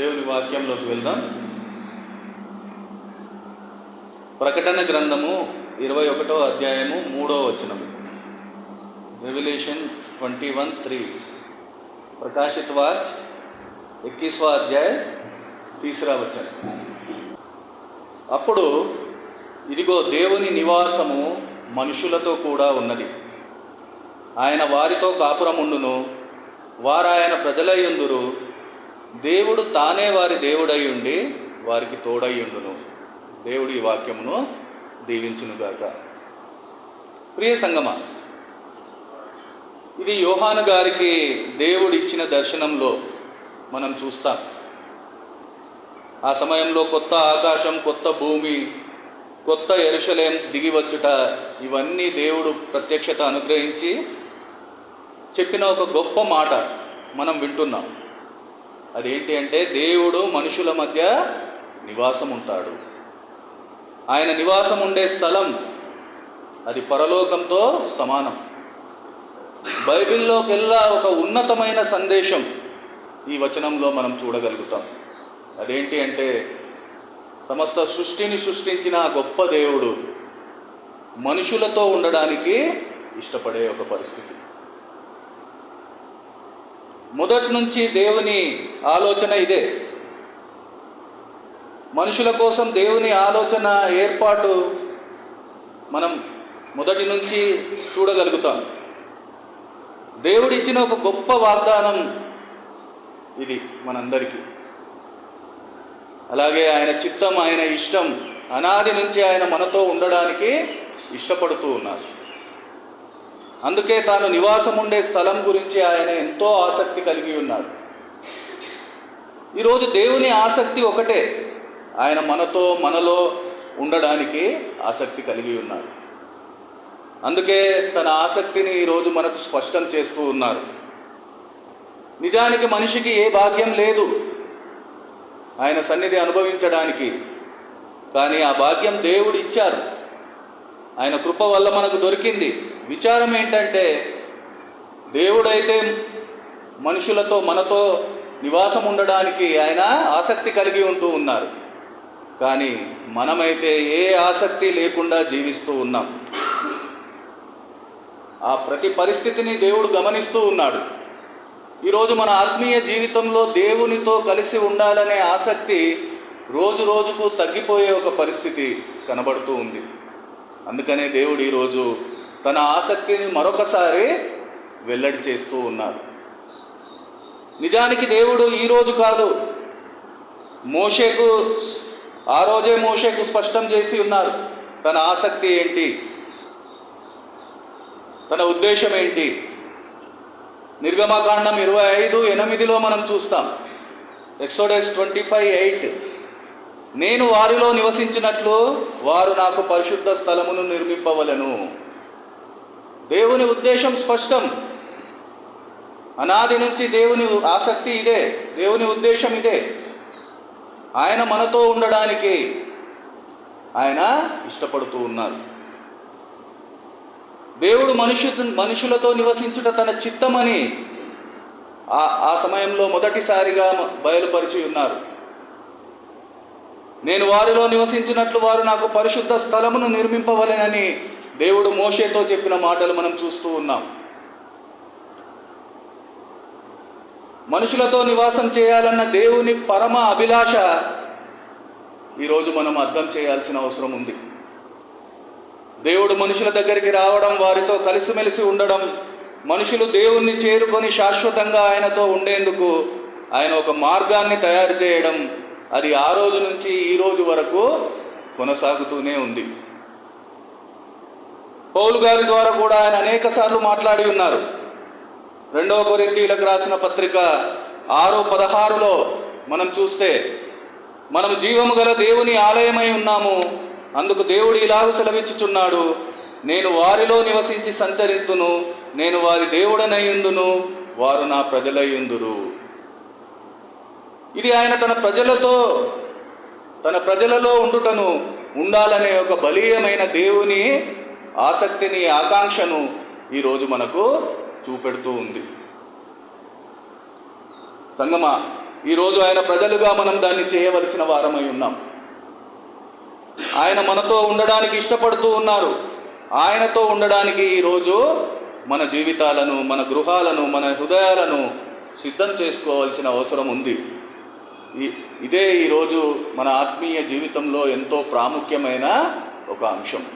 దేవుని వాక్యంలోకి వెళ్దాం. ప్రకటన గ్రంథము ఇరవై ఒకటో అధ్యాయము మూడో వచనం రెవల్యూషన్ ట్వంటీ వన్ త్రీ प्रकाशित వాక్ इक्कीसवा అధ్యాయ తీసరా వచనం. అప్పుడు ఇదిగో దేవుని నివాసము మనుషులతో కూడా ఉన్నది. ఆయన వారితో కాపురముండును. వారాయన ప్రజలయ్యుందురు దేవుడు తానే వారి దేవుడై ఉండి వారికి తోడై ఉండును. దేవుడి ఈ వాక్యమును దీవించునుగాక ప్రియ సంగమ ఇది యోహాను గారికి దేవుడిచ్చిన దర్శనంలో మనం చూస్తాం. ఆ సమయంలో కొత్త ఆకాశం కొత్త భూమి కొత్త ఎరుషలేం దిగివచ్చుట ఇవన్నీ దేవుడు ప్రత్యక్షత అనుగ్రహించి చెప్పిన ఒక గొప్ప మాట మనం వింటున్నాం. అదేంటి అంటే దేవుడు మనుషుల మధ్య నివాసం ఉంటాడు ఆయన నివాసం ఉండే స్థలం అది పరలోకంతో సమానం. బైబిల్లోకెల్లా ఒక ఉన్నతమైన సందేశం ఈ వచనంలో మనం చూడగలుగుతాం. అదేంటి అంటే సమస్త సృష్టిని సృష్టించిన గొప్ప దేవుడు మనుషులతో ఉండడానికి ఇష్టపడే ఒక పరిస్థితి. మొదటి నుంచి దేవుని ఆలోచన ఇదే. మనుషుల కోసం దేవుని ఆలోచన ఏర్పాటు మనం మొదటి నుంచి చూడగలుగుతాం. దేవుడిచ్చిన ఒక గొప్ప వాగ్దానం ఇది మనందరికీ. అలాగే ఆయన చిత్తం ఆయన ఇష్టం అనాది నుంచి ఆయన మనతో ఉండడానికి ఇష్టపడుతూ ఉన్నారు. అందుకే తాను నివాసం ఉండే స్థలం గురించి ఆయన ఎంతో ఆసక్తి కలిగి ఉన్నాడు. ఈరోజు దేవుని ఆసక్తి ఒకటే. ఆయన మనతో మనలో ఉండడానికి ఆసక్తి కలిగి ఉన్నాడు. అందుకే తన ఆసక్తిని ఈరోజు మనకు స్పష్టం చేస్తూ ఉన్నారు. నిజానికి మనిషికి ఏ భాగ్యం లేదు ఆయన సన్నిధి అనుభవించడానికి. కానీ ఆ భాగ్యం దేవుడు ఇచ్చారు ఆయన కృప వల్ల మనకు దొరికింది. విచారం ఏంటంటే దేవుడైతే మనుషులతో మనతో నివాసం ఉండడానికి ఆయన ఆసక్తి కలిగి ఉంటూ ఉన్నారు. కానీ మనమైతే ఏ ఆసక్తి లేకుండా జీవిస్తూ ఉన్నాం. ఆ ప్రతి పరిస్థితిని దేవుడు గమనిస్తూ ఉన్నాడు. ఈరోజు మన ఆత్మీయ జీవితంలో దేవునితో కలిసి ఉండాలనే ఆసక్తి రోజు రోజుకు తగ్గిపోయే ఒక పరిస్థితి కనబడుతూ ఉంది. అందుకనే దేవుడు ఈరోజు తన ఆసక్తిని మరొకసారి వెల్లడి చేస్తూ ఉన్నారు. నిజానికి దేవుడు ఈరోజు కాదు మోషేకు ఆ రోజే మోషేకు స్పష్టం చేసి ఉన్నారు తన ఆసక్తి ఏంటి తన ఉద్దేశం ఏంటి. నిర్గమకాండం ఇరవై ఐదు ఎనిమిదిలో మనం చూస్తాం ఎక్సోడెస్ ట్వంటీ ఫైవ్ ఎయిట్ నేను వారిలో నివసించినట్లు వారు నాకు పరిశుద్ధ స్థలమును నిర్మింపవలను. దేవుని ఉద్దేశం స్పష్టం. అనాది నుంచి దేవుని ఆసక్తి ఇదే దేవుని ఉద్దేశం ఇదే. ఆయన మనతో ఉండడానికి ఆయన ఇష్టపడుతూ ఉన్నారు. దేవుడు మనుషు మనుషులతో నివసించుట తన చిత్తమని ఆ ఆ సమయంలో మొదటిసారిగా బయలుపరిచి ఉన్నారు. నేను వారిలో నివసించినట్లు వారు నాకు పరిశుద్ధ స్థలమును నిర్మింపవలెనని దేవుడు మోషేతో చెప్పిన మాటలు మనం చూస్తూ ఉన్నాం. మనుషులతో నివాసం చేయాలన్న దేవుని పరమ అభిలాష ఈరోజు మనం అర్థం చేయాల్సిన అవసరం ఉంది. దేవుడు మనుషుల దగ్గరికి రావడం వారితో కలిసిమెలిసి ఉండడం మనుషులు దేవుణ్ణి చేరుకొని శాశ్వతంగా ఆయనతో ఉండేందుకు ఆయన ఒక మార్గాన్ని తయారు చేయడం అది ఆ రోజు నుంచి ఈ రోజు వరకు కొనసాగుతూనే ఉంది. పౌలు గారి ద్వారా కూడా ఆయన అనేక సార్లు మాట్లాడి ఉన్నారు. రెండవ కొరింతీలకు రాసిన పత్రిక ఆరు పదహారులో మనం చూస్తే మనం జీవము గల దేవుని ఆలయమై ఉన్నాము. అందుకు దేవుడు ఇలాగ సెలవిచ్చుచున్నాడు. నేను వారిలో నివసించి సంచరింతును నేను వారి దేవుడనయ్యుందును వారు నా ప్రజలయ్యుందురు ఇది ఆయన తన ప్రజలతో తన ప్రజలలో ఉండుటను ఉండాలనే ఒక బలీయమైన దేవుని ఆసక్తిని ఆకాంక్షను ఈరోజు మనకు చూపెడుతూ ఉంది. సంగమ ఈరోజు ఆయన ప్రజలుగా మనం దాన్ని చేయవలసిన వారమై ఉన్నాం. ఆయన మనతో ఉండడానికి ఇష్టపడుతూ ఉన్నారు. ఆయనతో ఉండడానికి ఈరోజు మన జీవితాలను మన గృహాలను మన హృదయాలను సిద్ధం చేసుకోవాల్సిన అవసరం ఉంది. ఇదే ఈరోజు మన ఆత్మీయ జీవితంలో ఎంతో ప్రాముఖ్యమైన ఒక అంశం.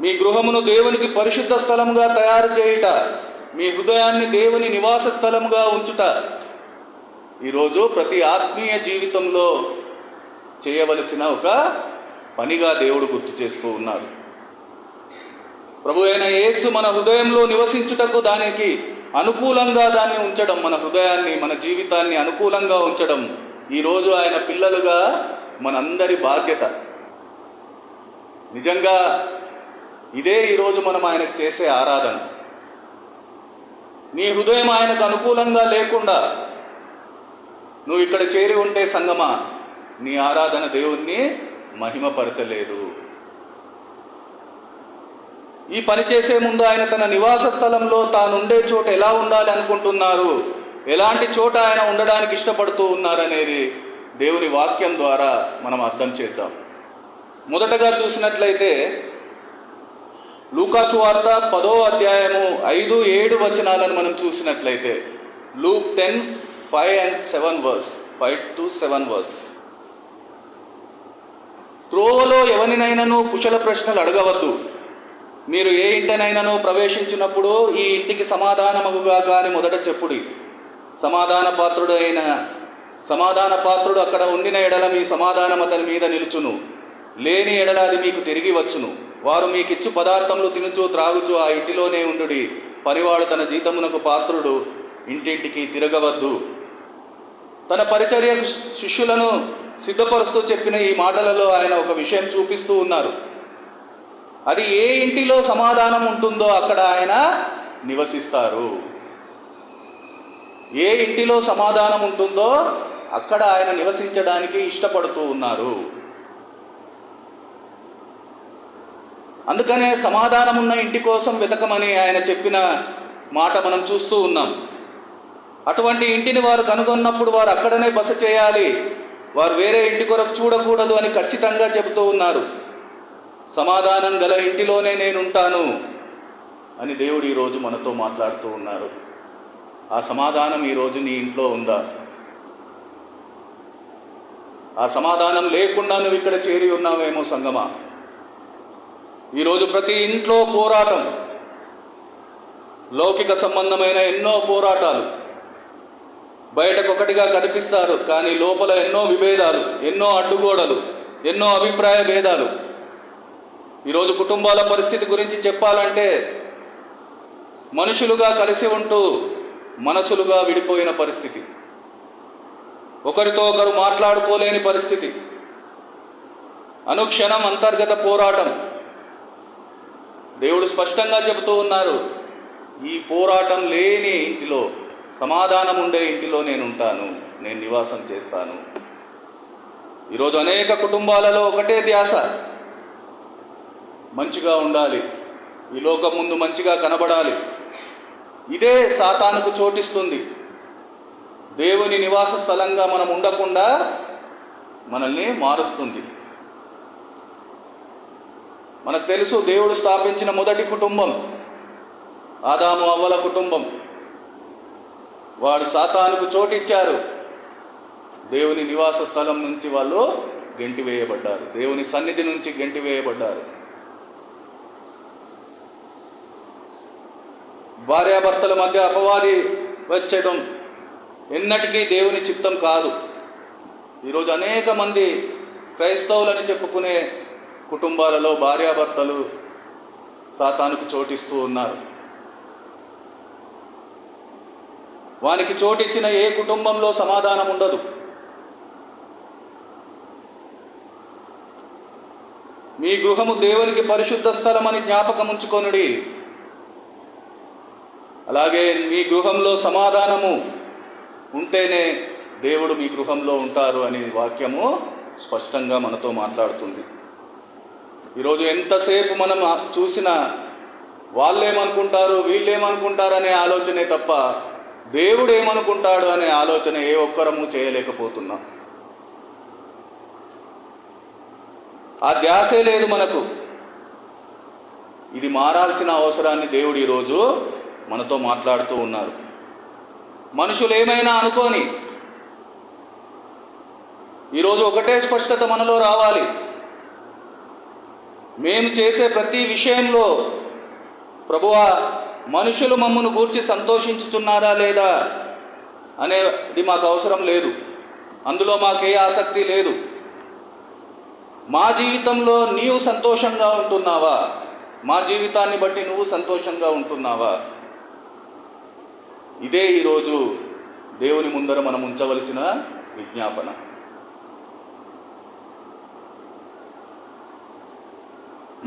మీ గృహమును దేవునికి పరిశుద్ధ స్థలముగా తయారు చేయుట మీ హృదయాన్ని దేవుని నివాస స్థలముగా ఉంచుట ఈరోజు ప్రతి ఆత్మీయ జీవితంలో చేయవలసిన ఒక పనిగా దేవుడు గుర్తు చేస్తూ ఉన్నారు. ప్రభు అయిన యేసు మన హృదయంలో నివసించుటకు దానికి అనుకూలంగా దాన్ని ఉంచడం మన హృదయాన్ని మన జీవితాన్ని అనుకూలంగా ఉంచడం ఈరోజు ఆయన పిల్లలుగా మనందరి బాధ్యత. నిజంగా ఇదే ఈరోజు మనం ఆయనకు చేసే ఆరాధన. నీ హృదయం ఆయనకు అనుకూలంగా లేకుండా నువ్వు ఇక్కడ చేరి ఉంటే సంగమా నీ ఆరాధన దేవుణ్ణి మహిమపరచలేదు. ఈ పని చేసే ముందు ఆయన తన నివాస స్థలంలో తానుండే చోట ఎలా ఉండాలి అనుకుంటున్నారు? ఎలాంటి చోట ఆయన ఉండడానికి ఇష్టపడుతూ ఉన్నారనేది దేవుని వాక్యం ద్వారా మనం అర్థం చేద్దాం. మొదటగా చూసినట్లయితే లూకాసు వార్త పదో అధ్యాయము ఐదు ఏడు వచనాలను మనం చూసినట్లయితే Luke ten five and seven verse five to seven verse. త్రోవలో ఎవరినైనాను కుశల ప్రశ్నలు అడగవద్దు. మీరు ఏ ఇంటనైనాను ప్రవేశించినప్పుడు ఈ ఇంటికి సమాధానమగుగా కానీ మొదట చెప్పుడి. సమాధాన పాత్రుడు అయిన సమాధాన పాత్రుడు అక్కడ ఉండిన ఎడల మీ సమాధానం అతని మీద నిలుచును. లేని ఎడల అది మీకు తిరిగి వచ్చును. వారు మీకిచ్చు పదార్థములు తినుచు త్రాగుచు ఆ ఇంటిలోనే ఉండుడి. పనివాడు తన జీతమునకు పాత్రుడు ఇంటింటికి తిరగవద్దు. తన పరిచర్య శిష్యులను సిద్ధపరుస్తూ చెప్పిన ఈ మాటలలో ఆయన ఒక విషయం చూపిస్తూ ఉన్నారు. అది ఏ ఇంటిలో సమాధానం ఉంటుందో అక్కడ ఆయన నివసిస్తారు. ఏ ఇంటిలో సమాధానం ఉంటుందో అక్కడ ఆయన నివసించడానికి ఇష్టపడుతూ ఉన్నారు. అందుకనే సమాధానం ఉన్న ఇంటి కోసం వెతకమని ఆయన చెప్పిన మాట మనం చూస్తూ ఉన్నాం. అటువంటి ఇంటిని వారు కనుగొన్నప్పుడు వారు అక్కడనే బస చేయాలి. వారు వేరే ఇంటి కొరకు చూడకూడదు అని ఖచ్చితంగా చెబుతూ ఉన్నారు. సమాధానం గల ఇంటిలోనే నేనుంటాను అని దేవుడు ఈరోజు మనతో మాట్లాడుతూ ఉన్నారు. ఆ సమాధానం ఈరోజు నీ ఇంట్లో ఉందా? ఆ సమాధానం లేకుండా నువ్వు ఇక్కడ చేరి ఉన్నావేమో సంగమా? ఈరోజు ప్రతి ఇంట్లో పోరాటం లౌకిక సంబంధమైన ఎన్నో పోరాటాలు బయటకు ఒకటిగా కనిపిస్తారు కానీ లోపల ఎన్నో విభేదాలు ఎన్నో అడ్డుగోడలు ఎన్నో అభిప్రాయ భేదాలు. ఈరోజు కుటుంబాల పరిస్థితి గురించి చెప్పాలంటే మనుషులుగా కలిసి ఉంటూ మనసులుగా విడిపోయిన పరిస్థితి. ఒకరితో ఒకరు మాట్లాడుకోలేని పరిస్థితి. అనుక్షణం అంతర్గత పోరాటం. దేవుడు స్పష్టంగా చెబుతూ ఉన్నారు ఈ పోరాటం లేని ఇంటిలో సమాధానం ఉండే ఇంటిలో నేను ఉంటాను నేను నివాసం చేస్తాను. ఈరోజు అనేక కుటుంబాలలో ఒకటే ధ్యాస. మంచిగా ఉండాలి. ఈ లోకం ముందు మంచిగా కనబడాలి. ఇదే సాతానుకు చోటిస్తుంది. దేవుని నివాస స్థలంగా మనం ఉండకుండా మనల్ని మారుస్తుంది. మనకు తెలుసు దేవుడు స్థాపించిన మొదటి కుటుంబం ఆదాము అవ్వల కుటుంబం. వాడు సాతానుకు చోటిచ్చారు. దేవుని నివాస స్థలం నుంచి వాళ్ళు గెంటివేయబడ్డారు దేవుని సన్నిధి నుంచి గెంటివేయబడ్డారు భార్యాభర్తల మధ్య అపవాది వచ్చడం ఎన్నటికీ దేవుని చిత్తం కాదు. ఈరోజు అనేక మంది క్రైస్తవులని చెప్పుకునే కుటుంబాలలో భార్యాభర్తలు సాతానుకు చోటిస్తూ ఉన్నారు. వానికి చోటిచ్చిన ఏ కుటుంబంలో సమాధానం ఉండదు. మీ గృహము దేవునికి పరిశుద్ధ స్థలమని జ్ఞాపకం ఉంచుకొనుడి. అలాగే మీ గృహంలో సమాధానము ఉంటేనే దేవుడు మీ గృహంలో ఉంటారు అనే వాక్యము స్పష్టంగా మనతో మాట్లాడుతుంది. ఈరోజు ఎంతసేపు మనం చూసినా వాళ్ళేమనుకుంటారు వీళ్ళేమనుకుంటారు అనే ఆలోచనే తప్ప దేవుడు ఏమనుకుంటాడు అనే ఆలోచన ఏ ఒక్కరము చేయలేకపోతున్నాం. ఆ ధ్యాసే లేదు మనకు. ఇది మారాల్సిన అవసరాన్ని దేవుడు ఈరోజు మనతో మాట్లాడుతూ ఉన్నారు. మనుషులు ఏమైనా అనుకోని ఈరోజు ఒకటే స్పష్టత మనలో రావాలి. మేము చేసే ప్రతి విషయంలో ప్రభువా మనుషులు మమ్మను గూర్చి సంతోషించుచున్నారా లేదా అనేది మాకు అవసరం లేదు. అందులో మాకే ఆసక్తి లేదు. మా జీవితంలో నీవు సంతోషంగా ఉంటున్నావా? మా జీవితాన్ని బట్టి నువ్వు సంతోషంగా ఉంటున్నావా? ఇదే ఈరోజు దేవుని ముందర మనం ఉంచవలసిన విజ్ఞాపన.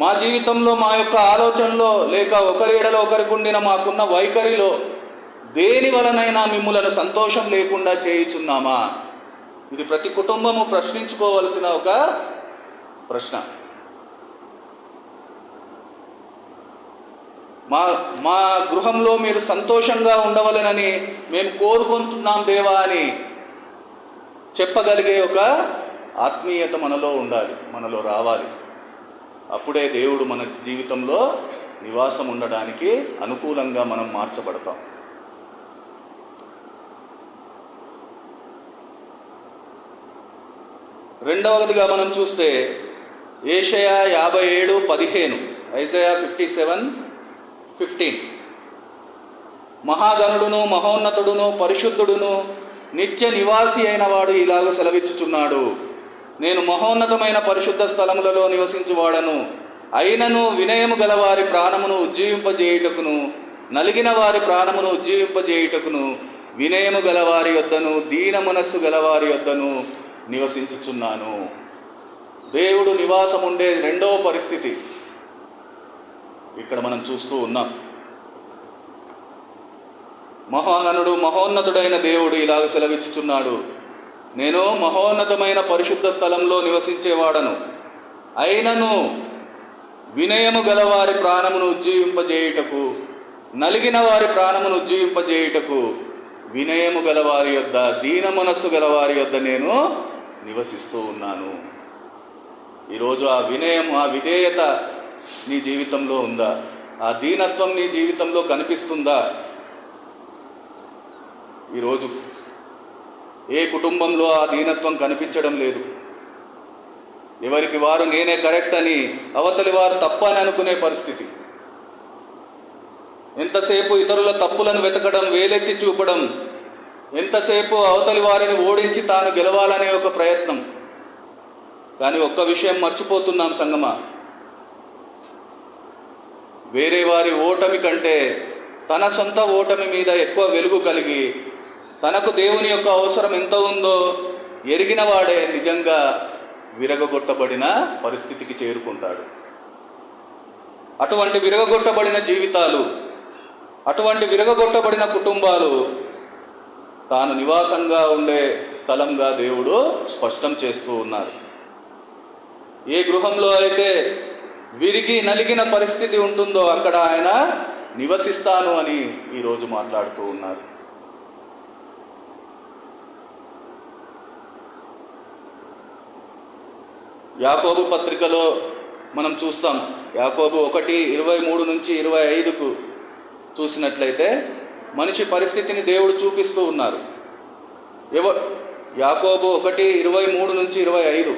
మా జీవితంలో మా యొక్క ఆలోచనలో లేక ఒకరి ఎడలో ఒకరికి ఉండిన మాకున్న వైఖరిలో దేని వలనైనా మిమ్ములను సంతోషం లేకుండా చేయుచున్నామా? ఇది ప్రతి కుటుంబము ప్రశ్నించుకోవలసిన ఒక ప్రశ్న. మా మా గృహంలో మీరు సంతోషంగా ఉండవలెనని మేము కోరుకుంటున్నాం దేవా అని చెప్పగలిగే ఒక ఆత్మీయత మనలో ఉండాలి మనలో రావాలి. అప్పుడే దేవుడు మన జీవితంలో నివాసం ఉండడానికి అనుకూలంగా మనం మార్చబడతాం. రెండవదిగా మనం చూస్తే ఏషయా యాభై ఏడు పదిహేను ఐజయా ఫిఫ్టీ సెవెన్ ఫిఫ్టీన్. మహాగణుడును మహోన్నతుడును పరిశుద్ధుడును నిత్య నివాసి అయిన వాడు ఇలాగ సెలవిచ్చుచున్నాడు. నేను మహోన్నతమైన పరిశుద్ధ స్థలములలో నివసించువాడను. అయినను వినయము గలవారి ప్రాణమును ఉజ్జీవింపజేయుటకును నలిగిన వారి ప్రాణమును ఉజ్జీవింపజేయుటకును వినయము గలవారి యొద్దను దీన మనస్సు గలవారి యొద్దను నివసించుచున్నాను. దేవుడు నివాసం ఉండే రెండవ పరిస్థితి ఇక్కడ మనం చూస్తూ ఉన్నాం. మహాగణుడు మహోన్నతుడైన దేవుడు ఇలాగ సెలవిచ్చుచున్నాడు. నేను మహోన్నతమైన పరిశుద్ధ స్థలంలో నివసించేవాడను. అయినను వినయము గలవారి ప్రాణమును ఉజ్జీవింపజేయుటకు నలిగిన వారి ప్రాణమును ఉజ్జీవింపజేయుటకు వినయము గలవారి యొద్ద దీన మనస్సు గలవారి యొద్ద నేను నివసిస్తూ ఉన్నాను. ఈరోజు ఆ వినయం ఆ విధేయత నీ జీవితంలో ఉందా? ఆ దీనత్వం నీ జీవితంలో కనిపిస్తుందా? ఈరోజు ఏ కుటుంబంలో ఆ దీనత్వం కనిపించడం లేదు. ఎవరికి వారు నేనే కరెక్ట్ అని అవతలి వారు తప్ప అని అనుకునే పరిస్థితి. ఎంతసేపు ఇతరుల తప్పులను వెతకడం వేలెత్తి చూపడం ఎంతసేపు అవతలి వారిని ఓడించి తాను గెలవాలనే ఒక ప్రయత్నం. కానీ ఒక్క విషయం మర్చిపోతున్నాం సంగమా. వేరే వారి ఓటమి కంటే తన సొంత ఓటమి మీద ఎక్కువ వెలుగు కలిగి తనకు దేవుని యొక్క అవసరం ఎంత ఉందో ఎరిగిన వాడే నిజంగా విరగగొట్టబడిన పరిస్థితికి చేరుకుంటాడు. అటువంటి విరగగొట్టబడిన జీవితాలు అటువంటి విరగగొట్టబడిన కుటుంబాలు తాను నివాసంగా ఉండే స్థలంగా దేవుడు స్పష్టం చేస్తూ ఉన్నారు. ఏ గృహంలో అయితే విరిగి నలిగిన పరిస్థితి ఉంటుందో అక్కడ ఆయన నివసిస్తాను అని ఈరోజు మాట్లాడుతూ ఉన్నారు. యాకోబు పత్రికలో మనం చూస్తాం. యాకోబు ఒకటి ఇరవై మూడు నుంచి ఇరవై ఐదుకు చూసినట్లయితే మనిషి పరిస్థితిని దేవుడు చూపిస్తూ ఉన్నారు. ఎవ యాకోబు ఒకటి ఇరవై మూడు నుంచి ఇరవై ఐదు.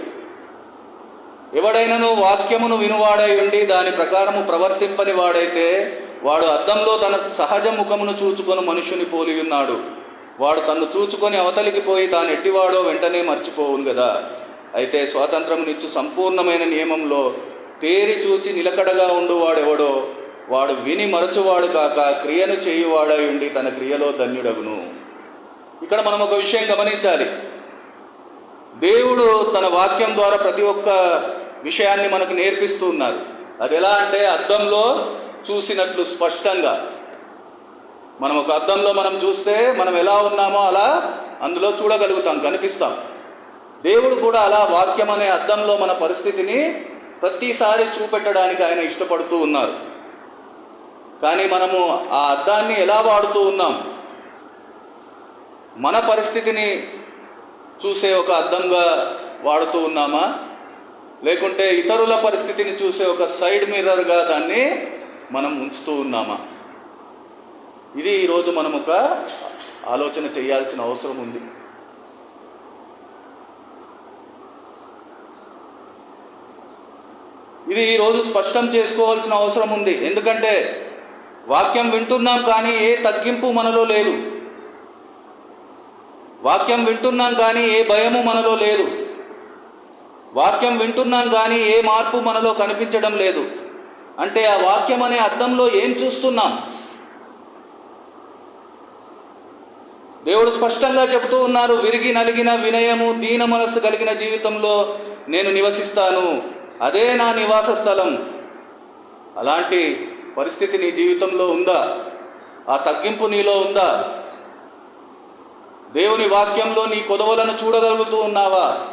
ఎవడైనను వాక్యమును వినువాడై ఉండి దాని ప్రకారము ప్రవర్తింపని వాడైతే వాడు అద్దంలో తన సహజ ముఖమును చూచుకొని మనుషుని పోలి ఉన్నాడు. వాడు తన్ను చూచుకొని అవతలికి పోయి తాను ఎట్టివాడో వెంటనే మర్చిపోవును కదా అయితే స్వాతంత్రమునిచ్చు సంపూర్ణమైన నియమంలో తేరి చూచి నిలకడగా ఉండువాడెవడో వాడు విని మరచువాడు కాక క్రియను చేయువాడై ఉండి తన క్రియలో ధన్యుడగును. ఇక్కడ మనం ఒక విషయం గమనించాలి. దేవుడు తన వాక్యం ద్వారా ప్రతి ఒక్క విషయాన్ని మనకు నేర్పిస్తూ ఉన్నారు. అది ఎలా అంటే అద్దంలో చూసినట్లు స్పష్టంగా. మనం ఒక అద్దంలో మనం చూస్తే మనం ఎలా ఉన్నామో అలా అందులో చూడగలుగుతాం కనిపిస్తాం. దేవుడు కూడా అలా వాక్యం అనే అర్థంలో మన పరిస్థితిని ప్రతిసారి చూపెట్టడానికి ఆయన ఇష్టపడుతూ ఉన్నారు. కానీ మనము ఆ అర్థాన్ని ఎలా వాడుతూ ఉన్నాం? మన పరిస్థితిని చూసే ఒక అర్థంగా వాడుతూ ఉన్నామా? లేకుంటే ఇతరుల పరిస్థితిని చూసే ఒక సైడ్ మిర్రర్గా దాన్ని మనం ఉంచుతూ ఉన్నామా? ఇది ఈరోజు మనం ఒక ఆలోచన చేయాల్సిన అవసరం ఉంది. ఇది ఈరోజు స్పష్టం చేసుకోవాల్సిన అవసరం ఉంది. ఎందుకంటే వాక్యం వింటున్నాం కానీ ఏ తగ్గింపు మనలో లేదు. వాక్యం వింటున్నాం కానీ ఏ భయము మనలో లేదు. వాక్యం వింటున్నాం కానీ ఏ మార్పు మనలో కనిపించడం లేదు. అంటే ఆ వాక్యం అనే అర్థంలో ఏం చూస్తున్నాం? దేవుడు స్పష్టంగా చెబుతూ ఉన్నారు విరిగి నలిగిన వినయము దీన మనస్సు కలిగిన జీవితంలో నేను నివసిస్తాను. అదే నా నివాస స్థలం. అలాంటి పరిస్థితి నీ జీవితంలో ఉందా? ఆ తగ్గింపు నీలో ఉందా? దేవుని వాక్యంలో నీ కొదవలను చూడగలుగుతూ ఉన్నావా?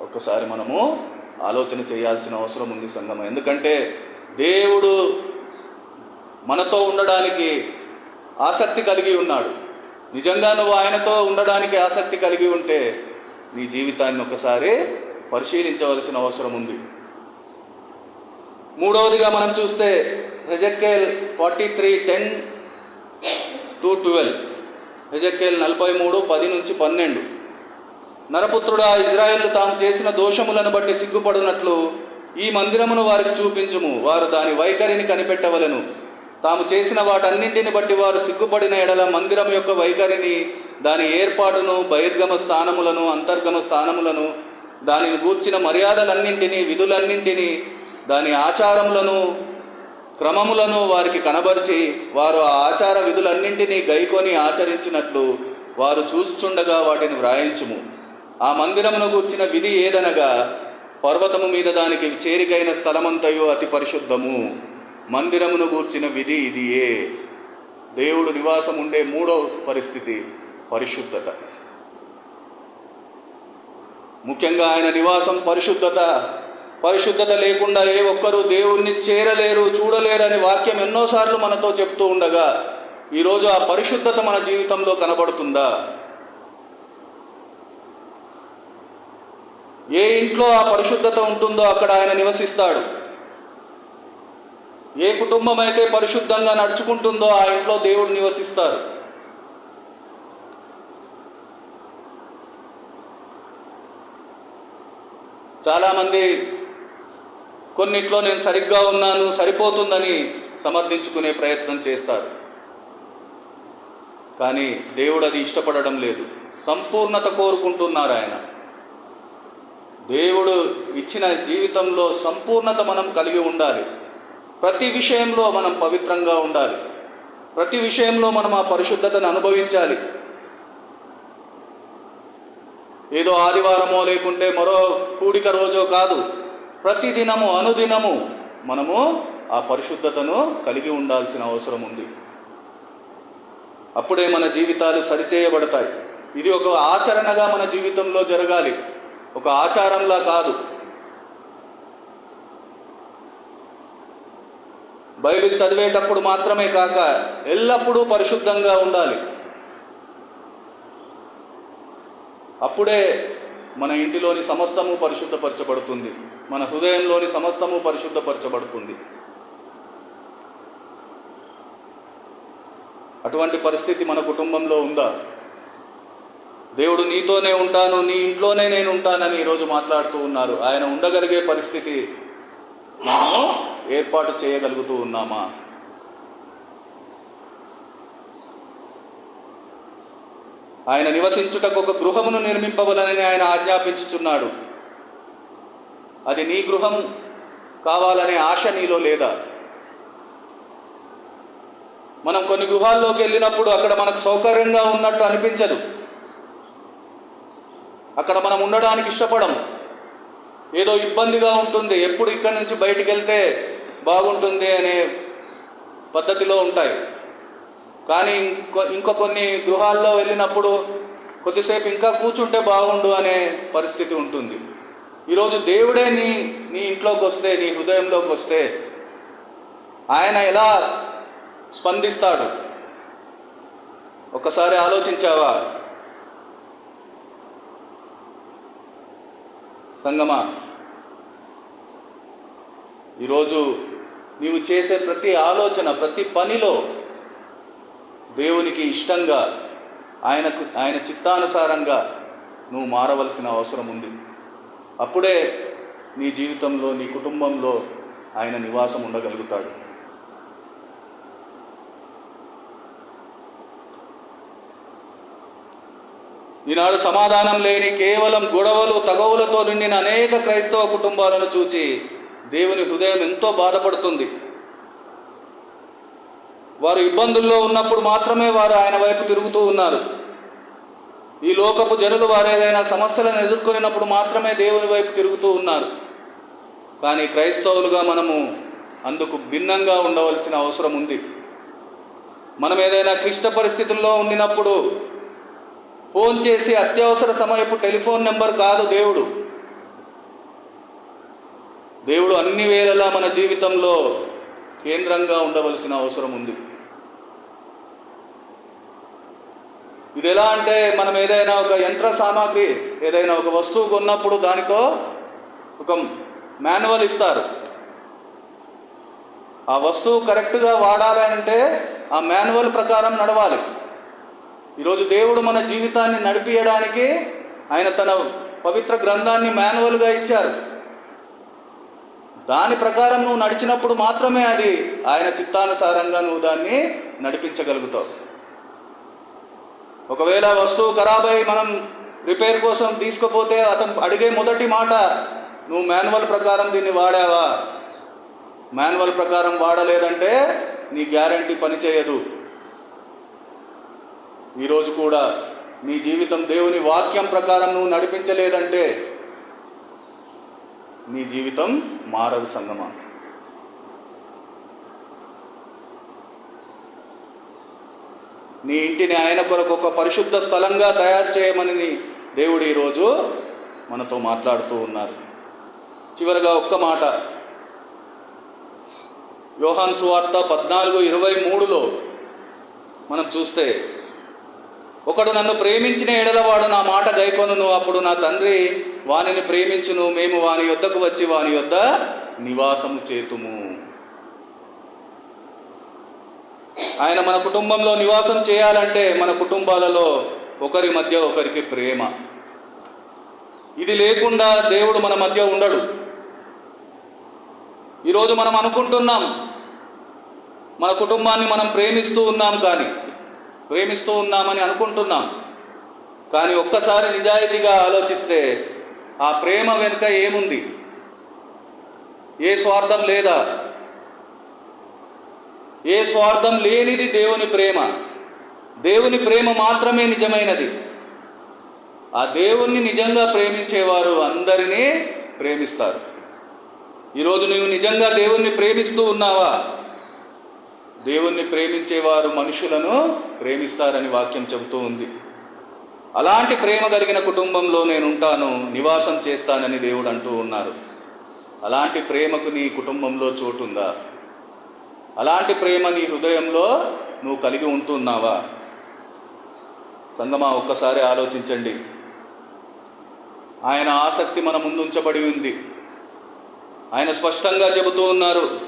ఒక్కసారి మనము ఆలోచన చేయాల్సిన అవసరం ఉంది సంగమం. ఎందుకంటే దేవుడు మనతో ఉండడానికి ఆసక్తి కలిగి ఉన్నాడు. నిజంగా నువ్వు ఆయనతో ఉండడానికి ఆసక్తి కలిగి ఉంటే నీ జీవితాన్ని ఒకసారి పరిశీలించవలసిన అవసరం ఉంది. మూడవదిగా మనం చూస్తే Ezekiel forty three ten to twelve. Ezekiel నలభై మూడు పది నుంచి పన్నెండు. నరపుత్రుడా ఇజ్రాయెల్ తాము చేసిన దోషములను బట్టి సిగ్గుపడినట్లు ఈ మందిరమును వారికి చూపించుము. వారు దాని వైఖరిని కనిపెట్టవలను. తాము చేసిన వాటన్నింటిని బట్టి వారు సిగ్గుపడిన ఎడల మందిరం యొక్క వైఖరిని దాని ఏర్పాటును బహిర్గమ స్థానములను అంతర్గమ స్థానములను దానిని గూర్చిన మర్యాదలన్నింటినీ విధులన్నింటినీ దాని ఆచారములను క్రమములను వారికి కనబరిచి వారు ఆ ఆచార విధులన్నింటినీ గైకొని ఆచరించినట్లు వారు చూచుచుండగా వాటిని వ్రాయించుము. ఆ మందిరమును గూర్చిన విధి ఏదనగా పర్వతము మీద దానికి చేరికైన స్థలమంతయు అతి పరిశుద్ధము. మందిరమును గూర్చిన విధి ఇదియే. దేవుడు నివాసం ఉండే మూడో పరిస్థితి పరిశుద్ధత. ముఖ్యంగా ఆయన నివాసం పరిశుద్ధత పరిశుద్ధత లేకుండా ఏ ఒక్కరూ దేవుణ్ణి చేరలేరు చూడలేరు అని వాక్యం ఎన్నోసార్లు మనతో చెప్తూ ఉండగా ఈరోజు ఆ పరిశుద్ధత మన జీవితంలో కనబడుతుందా? ఏ ఇంట్లో ఆ పరిశుద్ధత ఉంటుందో అక్కడ ఆయన నివసిస్తాడు. ఏ కుటుంబం అయితే పరిశుద్ధంగా నడుచుకుంటుందో ఆ ఇంట్లో దేవుడు నివసిస్తారు. చాలామంది కొన్నిట్లో నేను సరిగ్గా ఉన్నాను సరిపోతుందని సమర్థించుకునే ప్రయత్నం చేస్తారు. కానీ దేవుడు అది ఇష్టపడడం లేదు. సంపూర్ణత కోరుకుంటున్నారు ఆయన. దేవుడు ఇచ్చిన జీవితంలో సంపూర్ణత మనం కలిగి ఉండాలి. ప్రతి విషయంలో మనం పవిత్రంగా ఉండాలి. ప్రతి విషయంలో మనం ఆ పరిశుద్ధతను అనుభవించాలి. ఏదో ఆదివారమో లేకుంటే మరో కూడిక రోజో కాదు. ప్రతిదినము అనుదినము మనము ఆ పరిశుద్ధతను కలిగి ఉండాల్సిన అవసరం ఉంది. అప్పుడే మన జీవితాలు సరిచేయబడతాయి. ఇది ఒక ఆచరణగా మన జీవితంలో జరగాలి. ఒక ఆచారంలా కాదు. బైబిల్ చదివేటప్పుడు మాత్రమే కాక ఎల్లప్పుడూ పరిశుద్ధంగా ఉండాలి. అప్పుడే మన ఇంటిలోని సమస్తము పరిశుద్ధపరచబడుతుంది. మన హృదయంలోని సమస్తము పరిశుద్ధపరచబడుతుంది. అటువంటి పరిస్థితి మన కుటుంబంలో ఉందా? దేవుడు నీతోనే ఉంటాను నీ ఇంట్లోనే నేను ఉంటానని ఈరోజు మాట్లాడుతూ ఉన్నారు. ఆయన ఉండగలిగే పరిస్థితి మనము ఏర్పాటు చేయగలుగుతూ ఉన్నామా? ఆయన నివసించుటకు ఒక గృహమును నిర్మింపవలనని ఆయన ఆజ్ఞాపించుచున్నాడు. అది నీ గృహం కావాలనే ఆశ నీలో లేదా? మనం కొన్ని గృహాల్లోకి వెళ్ళినప్పుడు అక్కడ మనకు సౌకర్యంగా ఉన్నట్టు అనిపించదు. అక్కడ మనం ఉండడానికి ఇష్టపడం. ఏదో ఇబ్బందిగా ఉంటుంది. ఎప్పుడు ఇక్కడి నుంచి బయటికి వెళ్తే బాగుంటుంది అనే పద్ధతిలో ఉంటాయి. కానీ ఇంకో ఇంకో కొన్ని గృహాల్లో వెళ్ళినప్పుడు కొద్దిసేపు ఇంకా కూర్చుంటే బాగుండు అనే పరిస్థితి ఉంటుంది. ఈరోజు దేవుడే నీ నీ ఇంట్లోకి వస్తే నీ హృదయంలోకి వస్తే ఆయన ఎలా స్పందిస్తాడు? ఒకసారి ఆలోచించావా? సంగమా ఈరోజు నీవు చేసే ప్రతి ఆలోచన ప్రతి పనిలో దేవునికి ఇష్టంగా ఆయనకు ఆయన చిత్తానుసారంగా నువ్వు మారవలసిన అవసరం ఉంది. అప్పుడే నీ జీవితంలో నీ కుటుంబంలో ఆయన నివాసం ఉండగలుగుతాడు. ఈనాడు సమాధానం లేని కేవలం గొడవలు తగవులతో నిండిన అనేక క్రైస్తవ కుటుంబాలను చూచి దేవుని హృదయం ఎంతో బాధపడుతుంది. వారు ఇబ్బందుల్లో ఉన్నప్పుడు మాత్రమే వారు ఆయన వైపు తిరుగుతూ ఉన్నారు. ఈ లోకపు జనులు వారు ఏదైనా సమస్యలను ఎదుర్కొనినప్పుడు మాత్రమే దేవుని వైపు తిరుగుతూ ఉన్నారు. కానీ క్రైస్తవులుగా మనము అందుకు భిన్నంగా ఉండవలసిన అవసరం ఉంది. మనం ఏదైనా క్లిష్ట పరిస్థితుల్లో ఉండినప్పుడు ఫోన్ చేసి అత్యవసర సమయపు టెలిఫోన్ నెంబర్ కాదు దేవుడు. దేవుడు అన్ని వేళలా మన జీవితంలో కేంద్రంగా ఉండవలసిన అవసరం ఉంది. ఇది ఎలా అంటే మనం ఏదైనా ఒక యంత్ర సామాగ్రి ఏదైనా ఒక వస్తువు కొన్నప్పుడు దానితో ఒక మాన్యువల్ ఇస్తారు. ఆ వస్తువు కరెక్ట్గా వాడాలి అంటే ఆ మాన్యువల్ ప్రకారం నడవాలి. ఈరోజు దేవుడు మన జీవితాన్ని నడిపియడానికి ఆయన తన పవిత్ర గ్రంథాన్ని మాన్యువల్గా ఇచ్చారు. దాని ప్రకారం నువ్వు నడిచినప్పుడు మాత్రమే అది ఆయన చిత్తానుసారంగా నువ్వు దాన్ని నడిపించగలుగుతావు. ఒకవేళ వస్తువు ఖరాబ్ అయి మనం రిపేర్ కోసం తీసుకుపోతే అతను అడిగే మొదటి మాట నువ్వు మాన్యువల్ ప్రకారం దీన్ని వాడావా? మాన్యువల్ ప్రకారం వాడలేదంటే నీ గ్యారంటీ పనిచేయదు ఈరోజు కూడా నీ జీవితం దేవుని వాక్యం ప్రకారం నువ్వు నడిపించలేదంటే నీ జీవితం మారదు సంగమా. నీ ఇంటిని ఆయన కొరకు ఒక పరిశుద్ధ స్థలంగా తయారు చేయమని దేవుడు ఈరోజు మనతో మాట్లాడుతూ ఉన్నారు. చివరగా ఒక్క మాట. యోహాన్ సువార్త పద్నాలుగు ఇరవై మూడులో మనం చూస్తే ఒకడు నన్ను ప్రేమించిన ఎడలవాడు నా మాట గైకొనును అప్పుడు నా తండ్రి వానిని ప్రేమించును మేము వాని యొద్దకు వచ్చి వాని యొద్ద నివాసము చేతుము. ఆయన మన కుటుంబంలో నివాసం చేయాలంటే మన కుటుంబాలలో ఒకరి మధ్య ఒకరికి ప్రేమ. ఇది లేకుండా దేవుడు మన మధ్య ఉండడు. ఈరోజు మనం అనుకుంటున్నాం మన కుటుంబాన్ని మనం ప్రేమిస్తూ ఉన్నాం కానీ ప్రేమిస్తూ ఉన్నామని అనుకుంటున్నాం. కానీ ఒక్కసారి నిజాయితీగా ఆలోచిస్తే ఆ ప్రేమ వెనుక ఏముంది? ఏ స్వార్థం లేదా? ఏ స్వార్థం లేనిది దేవుని ప్రేమ. దేవుని ప్రేమ మాత్రమే నిజమైనది. ఆ దేవుణ్ణి నిజంగా ప్రేమించేవారు అందరినీ ప్రేమిస్తారు. ఈరోజు నువ్వు నిజంగా దేవుణ్ణి ప్రేమిస్తూ ఉన్నావా? దేవుణ్ణి ప్రేమించేవారు మనుషులను ప్రేమిస్తారని వాక్యం చెబుతూ ఉంది. అలాంటి ప్రేమ కలిగిన కుటుంబంలో నేను ఉంటాను నివాసం చేస్తానని దేవుడు అంటూ ఉన్నారు. అలాంటి ప్రేమకు నీ కుటుంబంలో చోటుందా? అలాంటి ప్రేమ నీ హృదయంలో నువ్వు కలిగి ఉంటున్నావా? సంగమా ఒక్కసారి ఆలోచించండి. ఆయన ఆసక్తి మన ముందుంచబడి ఉంది. ఆయన స్పష్టంగా చెబుతూ ఉన్నారు.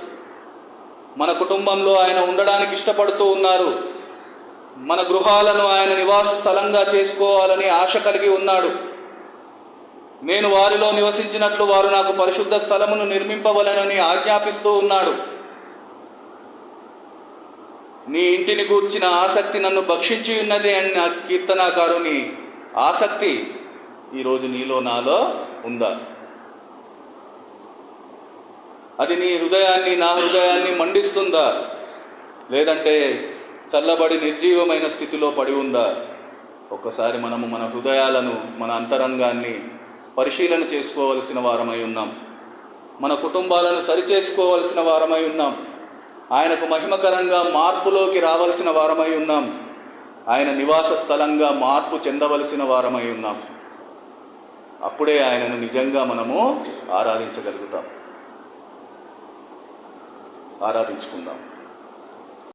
మన కుటుంబంలో ఆయన ఉండడానికి ఇష్టపడుతూ ఉన్నారు. మన గృహాలను ఆయన నివాస స్థలంగా చేసుకోవాలని ఆశ కలిగి ఉన్నాడు. నేను వారిలో నివసించినట్లు వారు నాకు పరిశుద్ధ స్థలమును నిర్మింపవలనని ఆజ్ఞాపిస్తూ ఉన్నాడు. నీ ఇంటిని గూర్చిన ఆసక్తి నన్ను భక్షించి ఉన్నది అని నా కీర్తనాకారుని ఆసక్తి ఈరోజు నీలో నాలో ఉందా? అది నీ హృదయాన్ని నా హృదయాన్ని మండిస్తుందా? లేదంటే చల్లబడి నిర్జీవమైన స్థితిలో పడి ఉందా? ఒక్కసారి మనము మన హృదయాలను మన అంతరంగాన్ని పరిశీలన చేసుకోవలసిన వారమై ఉన్నాం. మన కుటుంబాలను సరిచేసుకోవలసిన వారమై ఉన్నాం. ఆయనకు మహిమకరంగా మార్పులోకి రావలసిన వారమై ఉన్నాం. ఆయన నివాస స్థలంగా మార్పు చెందవలసిన వారమై ఉన్నాం. అప్పుడే ఆయనను నిజంగా మనము ఆరాధించగలుగుతాం. ఆరాధించుకుందాం.